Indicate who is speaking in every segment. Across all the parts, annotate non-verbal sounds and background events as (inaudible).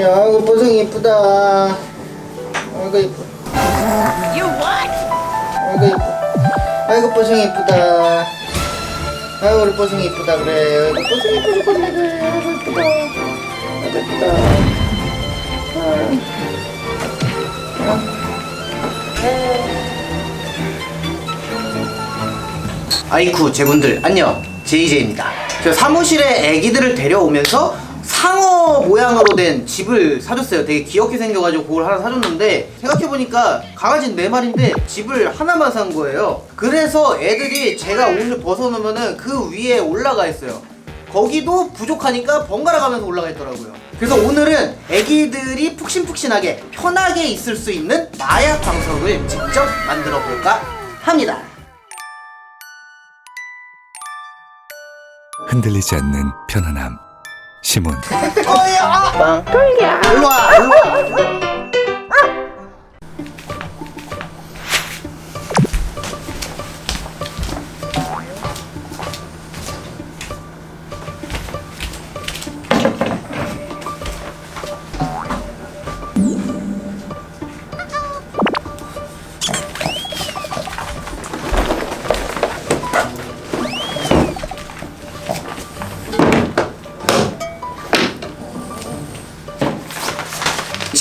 Speaker 1: 야, 아이고 뽀송이 이쁘다. 아이고 이쁘. 아이고 이쁘. 아이고 뽀송이 이쁘다. 아이고 우리 뽀송이 이쁘다 그래. 아이고 뽀송이 이쁘 죽겠네 그래. 아이고 이쁘다. 아이고 이쁘다. 아이쿠 제분들 안녕 JJ입니다 저 사무실에 애기들을 데려오면서 모양으로 된 집을 사줬어요. 되게 귀엽게 생겨가지고 그걸 하나 사줬는데 생각해보니까 강아지는 네 마리인데 집을 하나만 산 거예요. 그래서 애들이 제가 옷을 벗어놓으면은 그 위에 올라가 있어요. 거기도 부족하니까 번갈아 가면서 올라가 있더라고요. 그래서 오늘은 애기들이 푹신푹신하게 편하게 있을 수 있는 마약 방석을 직접 만들어 볼까 합니다.
Speaker 2: 흔들리지 않는 편안함 시몬
Speaker 1: 어야 빵 돌려 일로 와 일로 와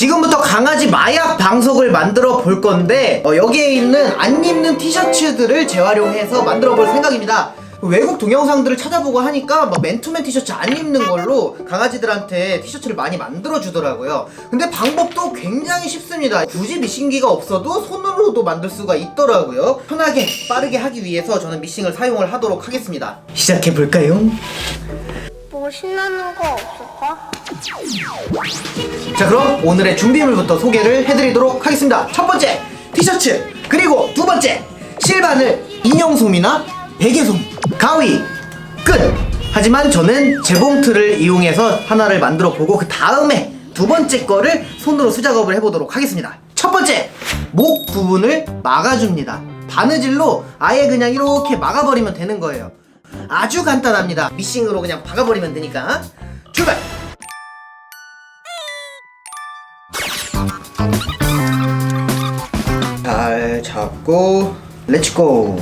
Speaker 1: 지금부터 강아지 마약 방석을 만들어 볼 건데 어, 여기에 있는 안 입는 티셔츠들을 재활용해서 만들어 볼 생각입니다. 외국 동영상들을 찾아보고 하니까 막 맨투맨 티셔츠 안 입는 걸로 강아지들한테 티셔츠를 많이 만들어 주더라고요. 근데 방법도 굉장히 쉽습니다. 굳이 미싱기가 없어도 손으로도 만들 수가 있더라고요. 편하게 빠르게 하기 위해서 저는 미싱을 사용을 하도록 하겠습니다. 시작해 볼까요?
Speaker 3: 뭐 신나는 거 없을까?
Speaker 1: 자 그럼 오늘의 준비물부터 소개를 해드리도록 하겠습니다. 첫 번째 티셔츠. 그리고 두 번째 실바늘 인형솜이나 베개솜. 가위 끝. 하지만 저는 재봉틀을 이용해서 하나를 만들어 보고 그 다음에 두 번째 거를 손으로 수작업을 해보도록 하겠습니다. 첫 번째 목 부분을 막아줍니다. 바느질로 아예 그냥 이렇게 막아버리면 되는 거예요 아주 간단합니다. 미싱으로 그냥 박아버리면 되니까. 출발! 잘 잡고 렛츠고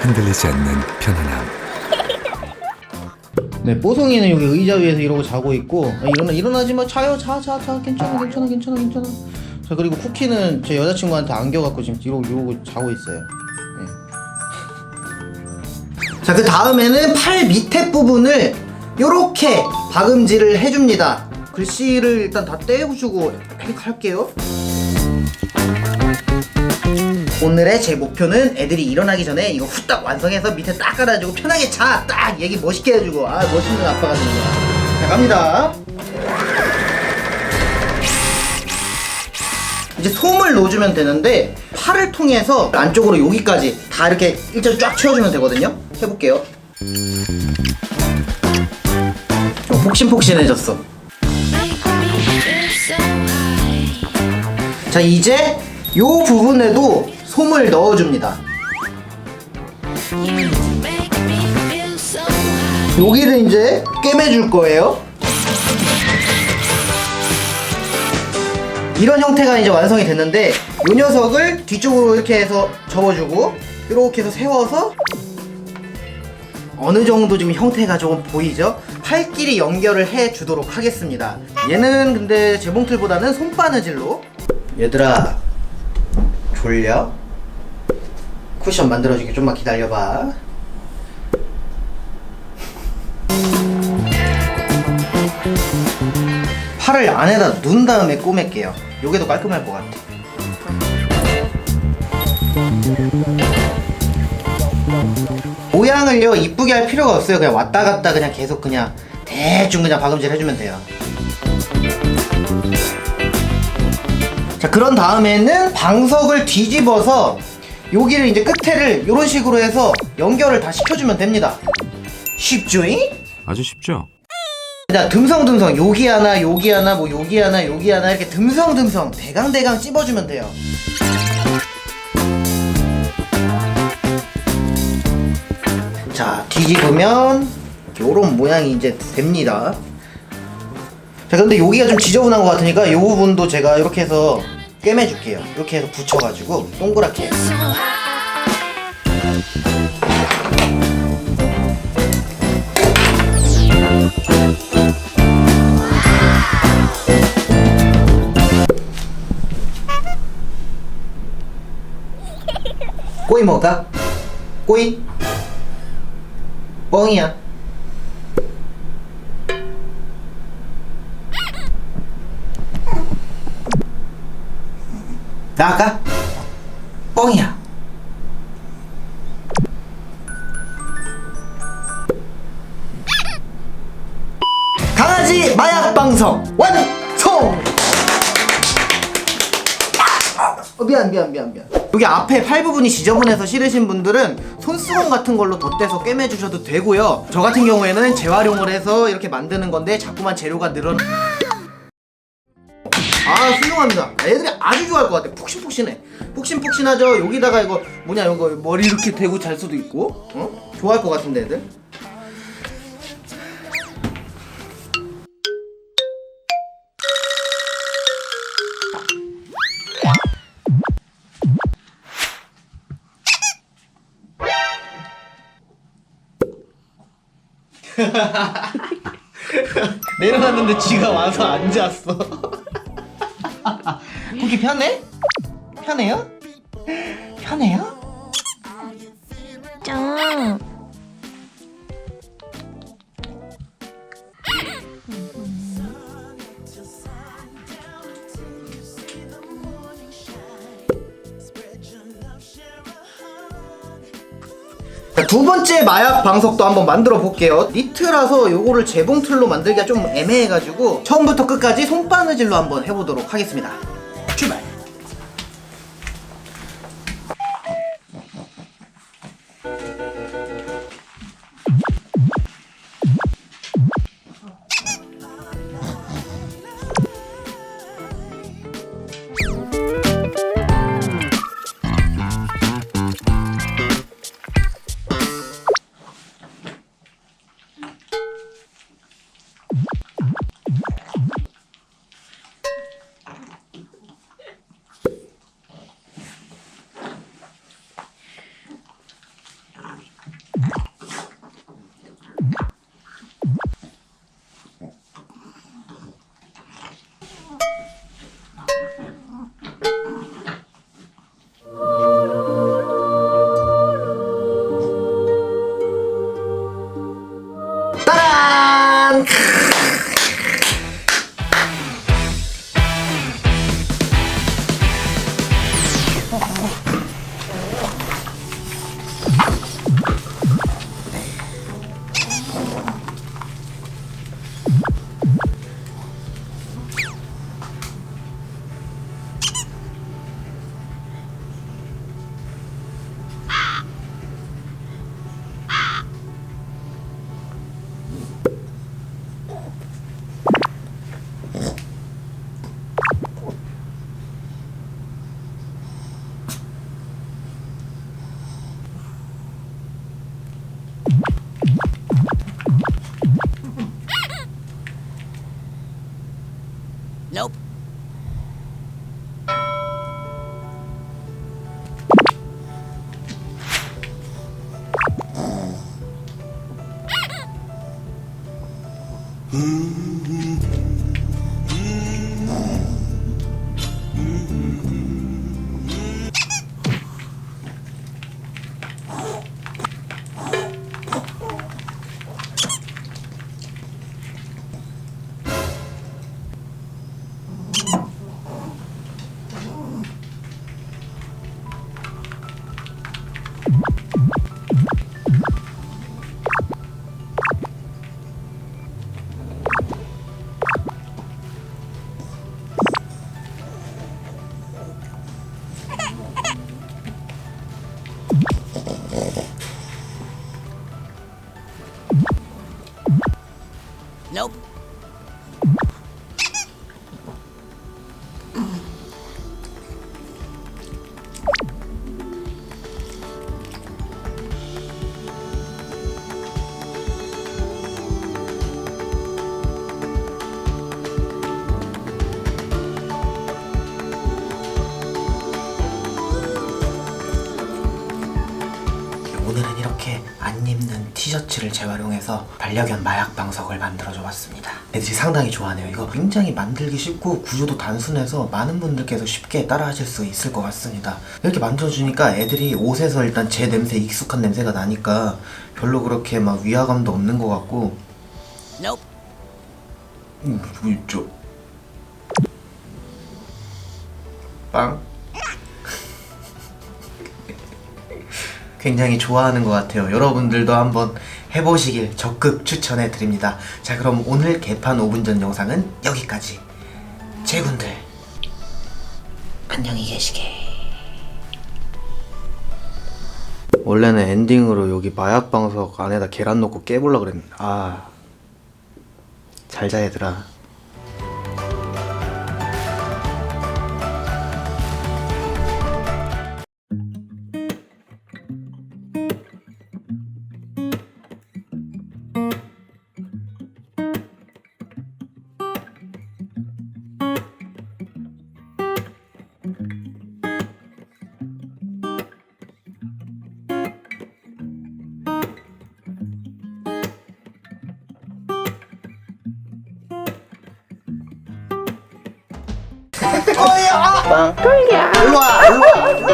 Speaker 2: 흔들리지 않는 편안함.
Speaker 1: 네 뽀송이는 여기 의자 위에서 이러고 자고 있고 아, 일어나 일어나지 마. 자요 자 자 자 괜찮아 괜찮아 괜찮아 괜찮아 자 그리고 쿠키는 제 여자친구한테 안겨갖고 지금 이러고 이러고 자고 있어요. (laughs) 자그 다음에는 팔 밑에 부분을 요렇게 박음질을 해줍니다. 글씨를 일단 다 떼어주고 이렇게 할게요. 오늘의 제 목표는 애들이 일어나기 전에 이거 후딱 완성해서 밑에 딱 깔아주고 편하게 자! 딱! 얘기 멋있게 해주고. 아 멋있는 아빠가 되는 거야. 자 갑니다 이제 솜을 넣어주면 되는데 팔을 통해서 안쪽으로 여기까지 다 이렇게 일자로 쫙 채워주면 되거든요. 해볼게요. 좀 폭신폭신해졌어. 자 이제 요 부분에도 솜을 넣어줍니다. 여기를 이제 꿰매줄 거예요 이런 형태가 이제 완성이 됐는데 이 녀석을 뒤쪽으로 이렇게 해서 접어주고 이렇게 해서 세워서 어느 정도 지금 형태가 조금 보이죠? 팔끼리 연결을 해 주도록 하겠습니다. 얘는 근데 재봉틀보다는 손바느질로 얘들아 졸려? 쿠션 만들어줄게 좀만 기다려봐. 팔을 안에다 눈 다음에 꼬맬게요. 요게 더 깔끔할 것 같아. 모양을요 이쁘게 할 필요가 없어요. 그냥 왔다 갔다 그냥 계속 그냥 대충 그냥 박음질 해주면 돼요. 자 그런 다음에는 방석을 뒤집어서 여기를 이제 끝에를 이런 식으로 해서 연결을 다 시켜주면 됩니다. 쉽죠잉?
Speaker 2: 아주 쉽죠?
Speaker 1: 자 듬성듬성. 여기 하나 여기 하나 뭐 여기 하나 여기 하나 이렇게 듬성듬성. 대강대강 찝어주면 돼요. 자 뒤집으면 요런 모양이 이제 됩니다. 자 근데 여기가 좀 지저분한 것 같으니까 이 부분도 제가 이렇게 해서 꿰매줄게요. 이렇게 해서 붙여가지고 동그랗게 꼬이 먹을까? 꼬이? 뻥이야 나갈까? 뻥이야 강아지 마약 방송 완성! 어, 미안 미안 미안 미안 여기 앞에 팔 부분이 지저분해서 싫으신 분들은 손수건 같은 걸로 덧대서 꿰매 주셔도 되고요. 저 같은 경우에는 재활용을 해서 이렇게 만드는 건데 자꾸만 재료가 늘어 아 훌륭합니다. 애들이 아주 좋아할 것 같아. 푹신푹신해. 푹신푹신하죠. 여기다가 이거 뭐냐 이거 머리 이렇게 대고 잘 수도 있고 어? 좋아할 것 같은데 애들 (laughs) 내려놨는데 지가 와서 앉았어. (laughs) 거기 편해? 편해요? 편해요?
Speaker 3: 짱.
Speaker 1: 두 번째 마약 방석도 한번 만들어 볼게요. 니트라서 요거를 재봉틀로 만들기가 좀 애매해가지고 처음부터 끝까지 손바느질로 한번 해보도록 하겠습니다. 출발! Mm-hmm. Nope. 이렇게 안 입는 티셔츠를 재활용해서 반려견 마약 방석을 만들어 줘 봤습니다. 애들이 상당히 좋아하네요. 이거 굉장히 만들기 쉽고 구조도 단순해서 많은 분들께서 쉽게 따라하실 수 있을 것 같습니다. 이렇게 만들어주니까 애들이 옷에서 일단 제 냄새 익숙한 냄새가 나니까 별로 그렇게 막 위화감도 없는 것 같고 음, 뭐 있죠? 빵? 굉장히 좋아하는 것 같아요. 여러분들도 한번 해보시길 적극 추천해 드립니다. 자, 그럼 오늘 개판 5분 전 영상은 여기까지. 제군들, 안녕히 계시게. 원래는 엔딩으로 여기 마약 방석 안에다 계란 넣고 깨보려 그랬는데, 아, 잘 자 얘들아. 빵. 일로 와, 일로 와.